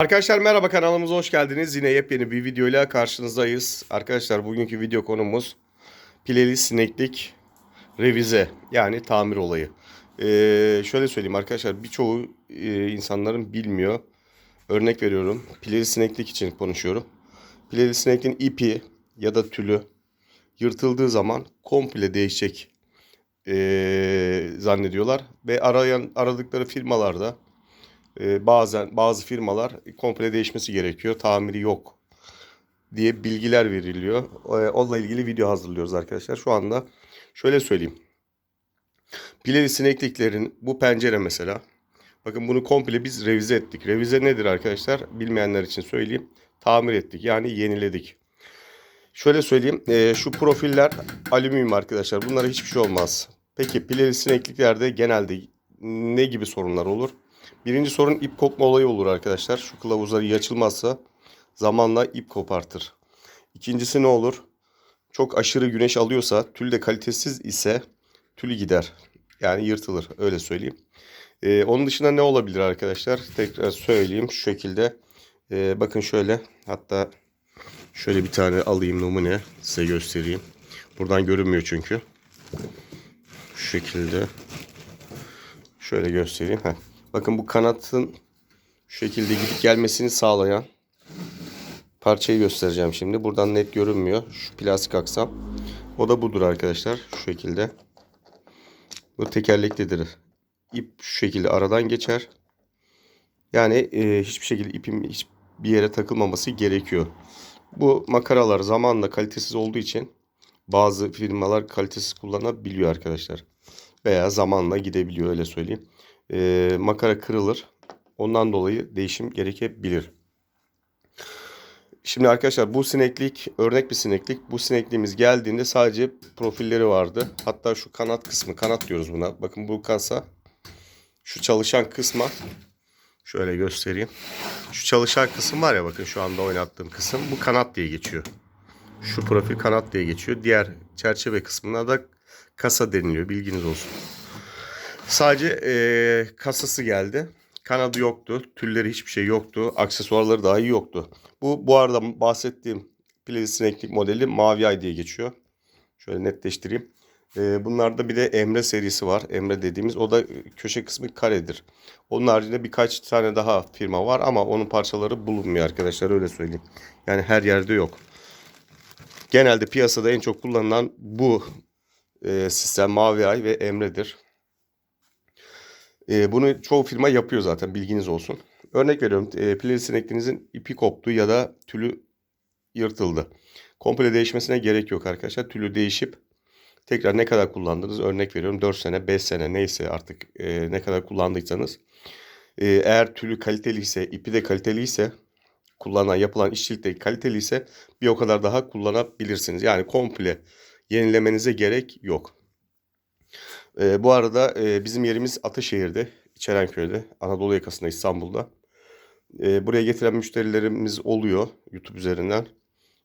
Arkadaşlar merhaba kanalımıza hoş geldiniz. Yine yepyeni bir videoyla karşınızdayız. Arkadaşlar bugünkü video konumuz pileli sineklik revize yani tamir olayı. Ee, şöyle söyleyeyim arkadaşlar birçoğu e, insanların bilmiyor. Örnek veriyorum pileli sineklik için konuşuyorum. Pileli sinekliğin ipi ya da tülü yırtıldığı zaman komple değişecek e, zannediyorlar. Ve arayan aradıkları firmalarda e, bazen bazı firmalar komple değişmesi gerekiyor. Tamiri yok diye bilgiler veriliyor. E, onunla ilgili video hazırlıyoruz arkadaşlar. Şu anda şöyle söyleyeyim. Pileli sinekliklerin bu pencere mesela. Bakın bunu komple biz revize ettik. Revize nedir arkadaşlar? Bilmeyenler için söyleyeyim. Tamir ettik. Yani yeniledik. Şöyle söyleyeyim. e, şu profiller alüminyum arkadaşlar. Bunlara hiçbir şey olmaz. Peki pileli sinekliklerde genelde ne gibi sorunlar olur? Birinci sorun ip kopma olayı olur arkadaşlar. Şu kılavuzlar iyi açılmazsa zamanla ip kopartır. İkincisi ne olur? Çok aşırı güneş alıyorsa, tül de kalitesiz ise tülü gider. Yani yırtılır öyle söyleyeyim. Ee, onun dışında ne olabilir arkadaşlar? Tekrar söyleyeyim şu şekilde. Ee, bakın şöyle hatta şöyle bir tane alayım numune size göstereyim. Buradan görünmüyor çünkü. Şu şekilde. Şöyle göstereyim. Heh. Bakın bu kanatın şu şekilde gidip gelmesini sağlayan parçayı göstereceğim şimdi. Buradan net görünmüyor. Şu plastik aksam. O da budur arkadaşlar. Şu şekilde. Bu tekerleklidir. İp şu şekilde aradan geçer. Yani e, hiçbir şekilde ipin hiçbir yere takılmaması gerekiyor. Bu makaralar zamanla kalitesiz olduğu için bazı firmalar kalitesiz kullanabiliyor arkadaşlar. Veya zamanla gidebiliyor öyle söyleyeyim e, makara kırılır. Ondan dolayı değişim gerekebilir. Şimdi arkadaşlar bu sineklik örnek bir sineklik. Bu sinekliğimiz geldiğinde sadece profilleri vardı. Hatta şu kanat kısmı kanat diyoruz buna. Bakın bu kasa şu çalışan kısma şöyle göstereyim. Şu çalışan kısım var ya bakın şu anda oynattığım kısım bu kanat diye geçiyor. Şu profil kanat diye geçiyor. Diğer çerçeve kısmına da kasa deniliyor. Bilginiz olsun. Sadece e, kasası geldi. Kanadı yoktu. Tülleri hiçbir şey yoktu. Aksesuarları dahi yoktu. Bu bu arada bahsettiğim pileli sineklik modeli Mavi Ay diye geçiyor. Şöyle netleştireyim. E, bunlarda bir de Emre serisi var. Emre dediğimiz o da köşe kısmı karedir. Onun haricinde birkaç tane daha firma var ama onun parçaları bulunmuyor arkadaşlar öyle söyleyeyim. Yani her yerde yok. Genelde piyasada en çok kullanılan bu e, sistem Mavi Ay ve Emre'dir. E, bunu çoğu firma yapıyor zaten bilginiz olsun. Örnek veriyorum e, pileli sinekliğinizin ipi koptu ya da tülü yırtıldı. Komple değişmesine gerek yok arkadaşlar. Tülü değişip tekrar ne kadar kullandınız örnek veriyorum 4 sene 5 sene neyse artık e, ne kadar kullandıysanız. E, eğer tülü kaliteliyse ipi de kaliteliyse kullanan yapılan işçilik de kaliteliyse bir o kadar daha kullanabilirsiniz. Yani komple yenilemenize gerek yok. E, bu arada e, bizim yerimiz Ataşehir'de, İçerenköy'de, Anadolu yakasında İstanbul'da. E, buraya getiren müşterilerimiz oluyor YouTube üzerinden.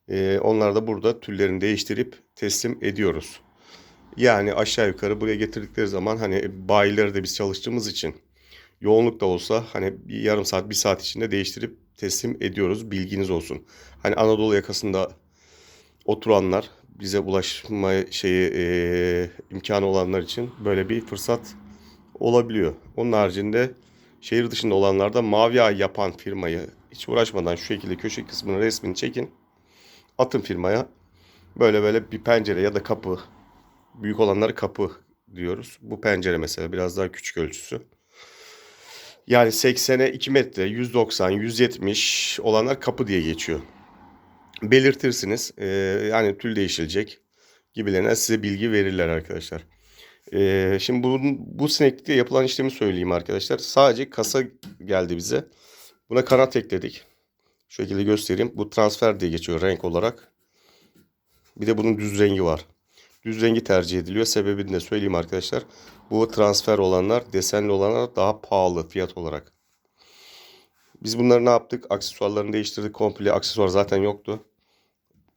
E, onlar da burada tüllerini değiştirip teslim ediyoruz. Yani aşağı yukarı buraya getirdikleri zaman hani bayilerde biz çalıştığımız için yoğunluk da olsa hani bir yarım saat bir saat içinde değiştirip teslim ediyoruz. Bilginiz olsun. Hani Anadolu yakasında oturanlar bize ulaşma şeyi e, imkanı olanlar için böyle bir fırsat olabiliyor. Onun haricinde şehir dışında olanlar da mavi ay yapan firmayı hiç uğraşmadan şu şekilde köşe kısmının resmini çekin. Atın firmaya. Böyle böyle bir pencere ya da kapı. Büyük olanları kapı diyoruz. Bu pencere mesela biraz daha küçük ölçüsü. Yani 80'e 2 metre, 190, 170 olanlar kapı diye geçiyor belirtirsiniz. Ee, yani tül değişilecek gibilerine size bilgi verirler arkadaşlar. Ee, şimdi bu, bu sineklikte yapılan işlemi söyleyeyim arkadaşlar. Sadece kasa geldi bize. Buna kanat ekledik. Şu şekilde göstereyim. Bu transfer diye geçiyor renk olarak. Bir de bunun düz rengi var. Düz rengi tercih ediliyor. Sebebini de söyleyeyim arkadaşlar. Bu transfer olanlar, desenli olanlar daha pahalı fiyat olarak. Biz bunları ne yaptık? Aksesuarlarını değiştirdik. Komple aksesuar zaten yoktu.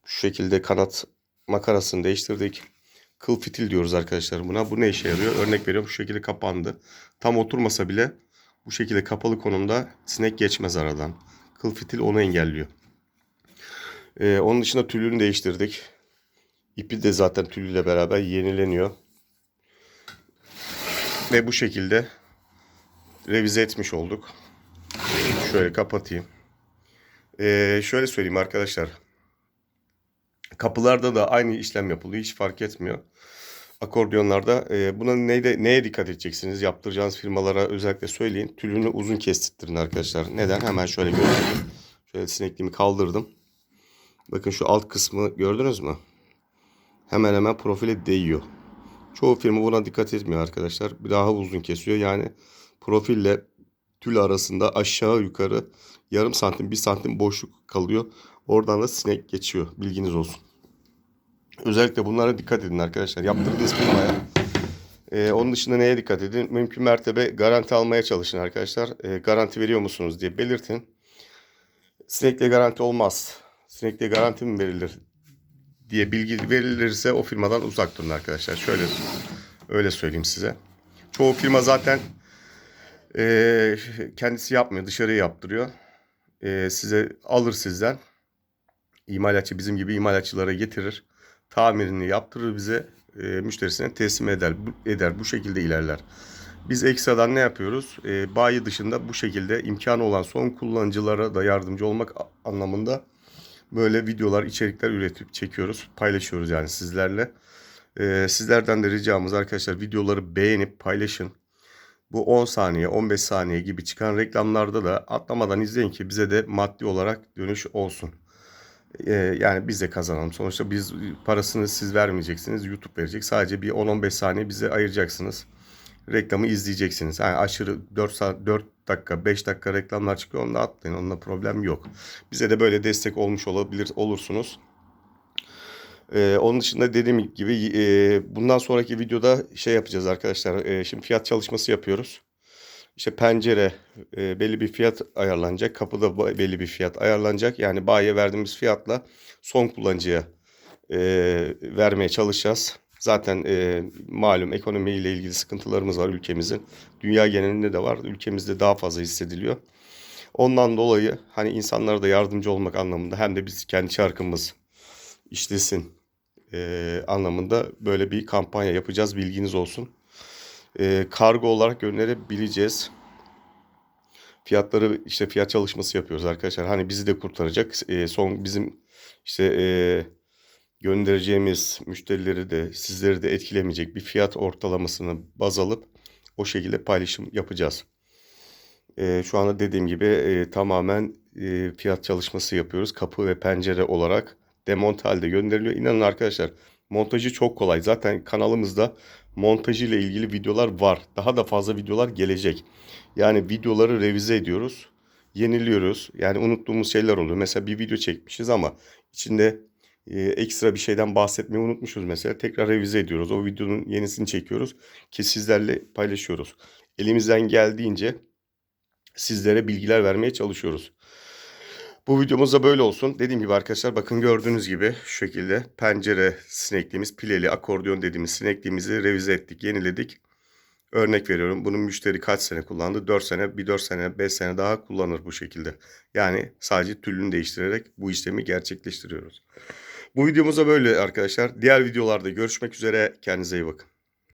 Şu şekilde kanat makarasını değiştirdik. Kıl fitil diyoruz arkadaşlar buna. Bu ne işe yarıyor? Örnek veriyorum şu şekilde kapandı. Tam oturmasa bile bu şekilde kapalı konumda sinek geçmez aradan. Kıl fitil onu engelliyor. Ee, onun dışında tülünü değiştirdik. İpi de zaten tülüyle beraber yenileniyor. Ve bu şekilde revize etmiş olduk. Şöyle kapatayım. Ee, şöyle söyleyeyim arkadaşlar. Kapılarda da aynı işlem yapılıyor. Hiç fark etmiyor. Akordiyonlarda e, buna neyde, neye dikkat edeceksiniz? Yaptıracağınız firmalara özellikle söyleyin. Tülünü uzun kestirtirin arkadaşlar. Neden? Hemen şöyle göstereyim. Şöyle sinekliğimi kaldırdım. Bakın şu alt kısmı gördünüz mü? Hemen hemen profile değiyor. Çoğu firma buna dikkat etmiyor arkadaşlar. Bir daha uzun kesiyor. Yani profille tül arasında aşağı yukarı yarım santim bir santim boşluk kalıyor. Oradan da sinek geçiyor. Bilginiz olsun. Özellikle bunlara dikkat edin arkadaşlar. Yaptırdığınız firmaya. Ee, onun dışında neye dikkat edin? Mümkün mertebe garanti almaya çalışın arkadaşlar. Ee, garanti veriyor musunuz diye belirtin. Sinekle garanti olmaz. Sinekle garanti mi verilir diye bilgi verilirse o firmadan uzak durun arkadaşlar. Şöyle öyle söyleyeyim size. Çoğu firma zaten e, kendisi yapmıyor, dışarıya yaptırıyor. E, size alır sizden. İmalatçı bizim gibi imalatçılara getirir. Tamirini yaptırır bize, e, müşterisine teslim eder. Eder. Bu şekilde ilerler. Biz ekstradan ne yapıyoruz? E, bayi dışında bu şekilde imkanı olan son kullanıcılara da yardımcı olmak anlamında böyle videolar, içerikler üretip çekiyoruz. Paylaşıyoruz yani sizlerle. Ee, sizlerden de ricamız arkadaşlar videoları beğenip paylaşın. Bu 10 saniye, 15 saniye gibi çıkan reklamlarda da atlamadan izleyin ki bize de maddi olarak dönüş olsun. Ee, yani biz de kazanalım. Sonuçta biz parasını siz vermeyeceksiniz. YouTube verecek. Sadece bir 10-15 saniye bize ayıracaksınız. Reklamı izleyeceksiniz. Yani aşırı 4 saat 4 dakika 5 dakika reklamlar çıkıyor. Onda atlayın. Onunla problem yok. Bize de böyle destek olmuş olabilir olursunuz. Ee, onun dışında dediğim gibi e, bundan sonraki videoda şey yapacağız arkadaşlar. E, şimdi fiyat çalışması yapıyoruz. İşte pencere e, belli bir fiyat ayarlanacak. Kapıda belli bir fiyat ayarlanacak. Yani bayiye verdiğimiz fiyatla son kullanıcıya e, vermeye çalışacağız. Zaten e, malum ekonomiyle ilgili sıkıntılarımız var ülkemizin. Dünya genelinde de var. Ülkemizde daha fazla hissediliyor. Ondan dolayı hani insanlara da yardımcı olmak anlamında hem de biz kendi çarkımız işlesin e, anlamında böyle bir kampanya yapacağız. Bilginiz olsun. E, kargo olarak gönderebileceğiz. Fiyatları işte fiyat çalışması yapıyoruz arkadaşlar. Hani bizi de kurtaracak. E, son bizim işte e, göndereceğimiz müşterileri de sizleri de etkilemeyecek bir fiyat ortalamasını baz alıp o şekilde paylaşım yapacağız. Şu anda dediğim gibi tamamen fiyat çalışması yapıyoruz. Kapı ve pencere olarak demonte halde gönderiliyor. İnanın arkadaşlar montajı çok kolay. Zaten kanalımızda montajı ile ilgili videolar var. Daha da fazla videolar gelecek. Yani videoları revize ediyoruz. Yeniliyoruz. Yani unuttuğumuz şeyler oluyor. Mesela bir video çekmişiz ama içinde e, ekstra bir şeyden bahsetmeyi unutmuşuz mesela. Tekrar revize ediyoruz. O videonun yenisini çekiyoruz ki sizlerle paylaşıyoruz. Elimizden geldiğince sizlere bilgiler vermeye çalışıyoruz. Bu videomuz da böyle olsun. Dediğim gibi arkadaşlar bakın gördüğünüz gibi şu şekilde pencere sinekliğimiz, pileli akordeon dediğimiz sinekliğimizi revize ettik, yeniledik. Örnek veriyorum bunun müşteri kaç sene kullandı? 4 sene, bir 4 sene, 5 sene daha kullanır bu şekilde. Yani sadece tülünü değiştirerek bu işlemi gerçekleştiriyoruz. Bu videomuz da böyle arkadaşlar. Diğer videolarda görüşmek üzere. Kendinize iyi bakın.